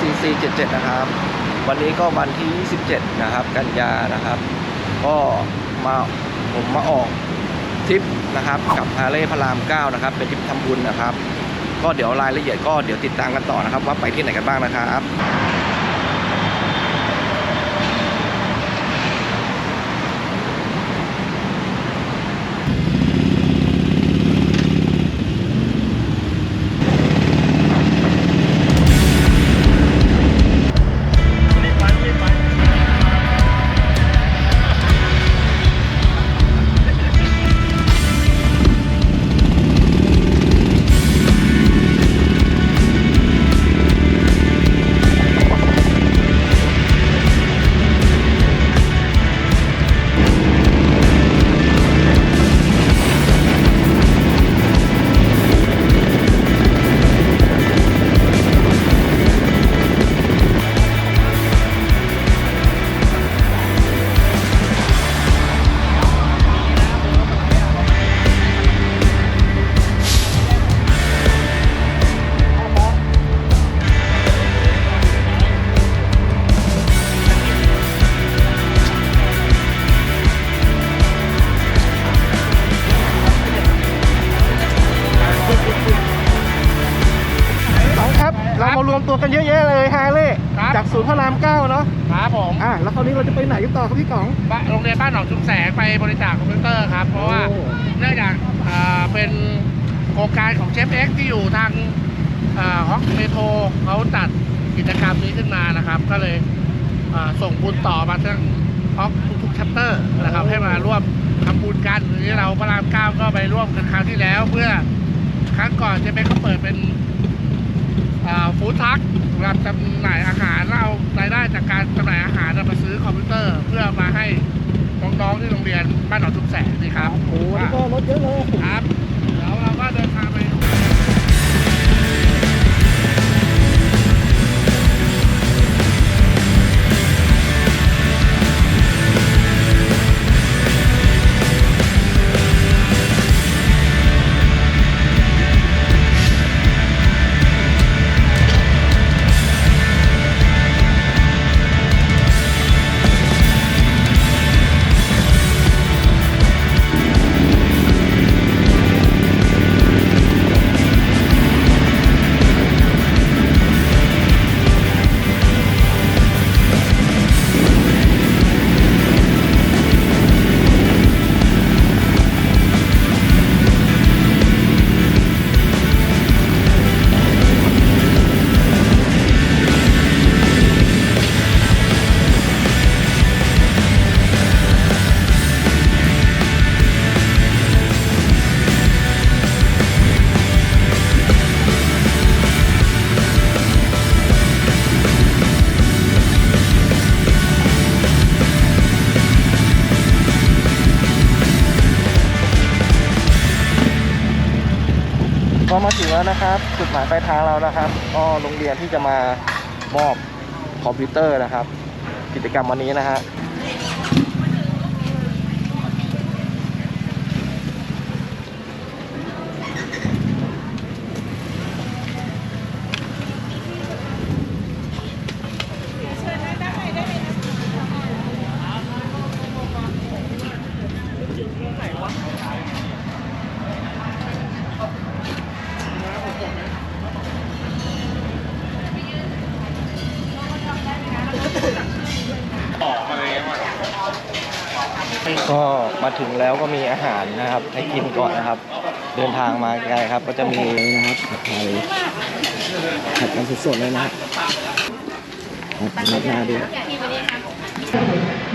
CC77 นะครับ วันนี้ก็วันที่ 27 นะครับ กันยานะครับ ก็มาผมมาออกทริปนะครับกับฮาเล่พระราม 9 นะครับ เป็นทริปทำบุญนะครับ ก็เดี๋ยวรายละเอียดก็เดี๋ยวติดตามกันต่อนะครับ ว่าไปที่ไหนกันบ้างนะครับ ตัวกันเยอะแยะเลยฮาเล่ครับ จากศูนย์พระราม9เนาะครับผมอะแล้วคราวนี้เราจะไปไหนกันต่อครับพี่ก๋อง บ้านโรงเรียนบ้านหนองชุมแสงไปบริจาคคอมพิวเตอร์ครับ เพราะว่าโอ้ เนื่องจากอ่าเป็นโครงการของเชฟเอ็กที่อยู่ทางฮอกเมโทรเขาจัดกิจกรรมนี้ขึ้นมานะครับ ก็เลยอ่าส่งบุญต่อมาทั้งฮอกทุกๆชัปเตอร์นะครับ ให้มาร่วมทำบุญกันทีนี้เราพระรามเก้าก็ไปร่วมกันครั้งที่แล้ว เพื่อครั้งก่อนเชฟเอ็กเขาเปิดเป็น ฟู้ดทักสำหรับจำหน่ายอาหารแล้วเอารายได้จากการจำหน่ายอาหารมาซื้อคอมพิวเตอร์ เพื่อมาให้น้องๆที่โรงเรียนบ้านหนองทุกแสงนี่ครับโอ้วันนี้ก็รถเยอะเลยครับ ก็มาถึงแล้วนะครับจุดหมายปลายทางเรานะครับก็โรงเรียนที่จะมามอบคอมพิวเตอร์นะครับ กิจกรรมวันนี้นะฮะ ก็มาถึงแล้วก็มีอาหารนะครับ ให้กินก่อนนะครับ เดินทางมาไกลครับ ก็จะมีนะครับผัดไทยผัดกันสดๆเลยนะครับผัดนัดหน้าด้วย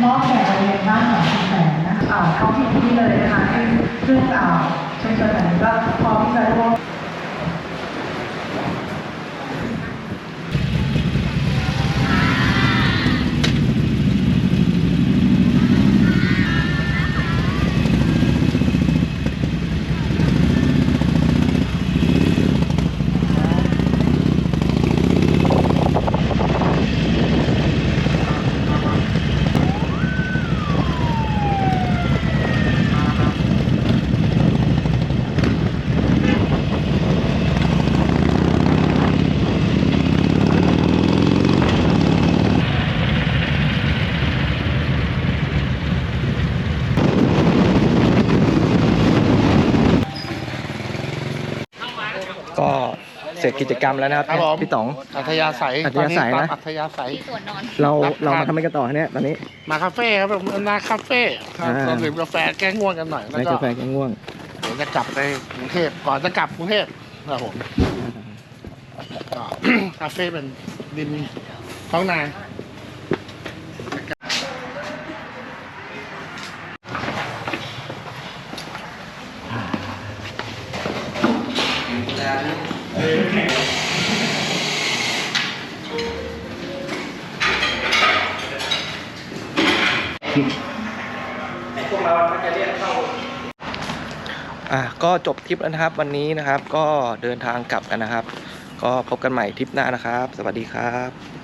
มอบแก่โรงเรียนบ้านหนองแสนนะคะอ่าท้องถิ่นที่เลยนะคะซึ่งซึ่งอ่าชุมชนแบบนี้ก็พร้อมที่จะร่วม ค เสร็จกิจกรรมแล้วนะครับครับผม พี่ต๋อง อัธยาศัยอัธยาศัยนะ ตออัธยาศัย ที่สวนนอน เรารับ เรามาครับทำอะไรกันต่อเนี่ยตอนนี้ มาคาเฟ่ครับผมนาคาเฟ่ครับอ่า เราดื่มกาแฟแก้ง่วงกันหน่อยแล้วในก็กาแฟแกง่วง เดี๋ยวจะกลับไปกรุงเทพก่อนจะกลับกรุงเทพครับผมก็ คาเฟ่เป็นริมท้องนา พวกเราจะเรียกเข้าอะก็จบทริปแล้วนะครับ วันนี้นะครับ ก็เดินทางกลับกันนะครับ ก็พบกันใหม่ทริปหน้านะครับ สวัสดีครับ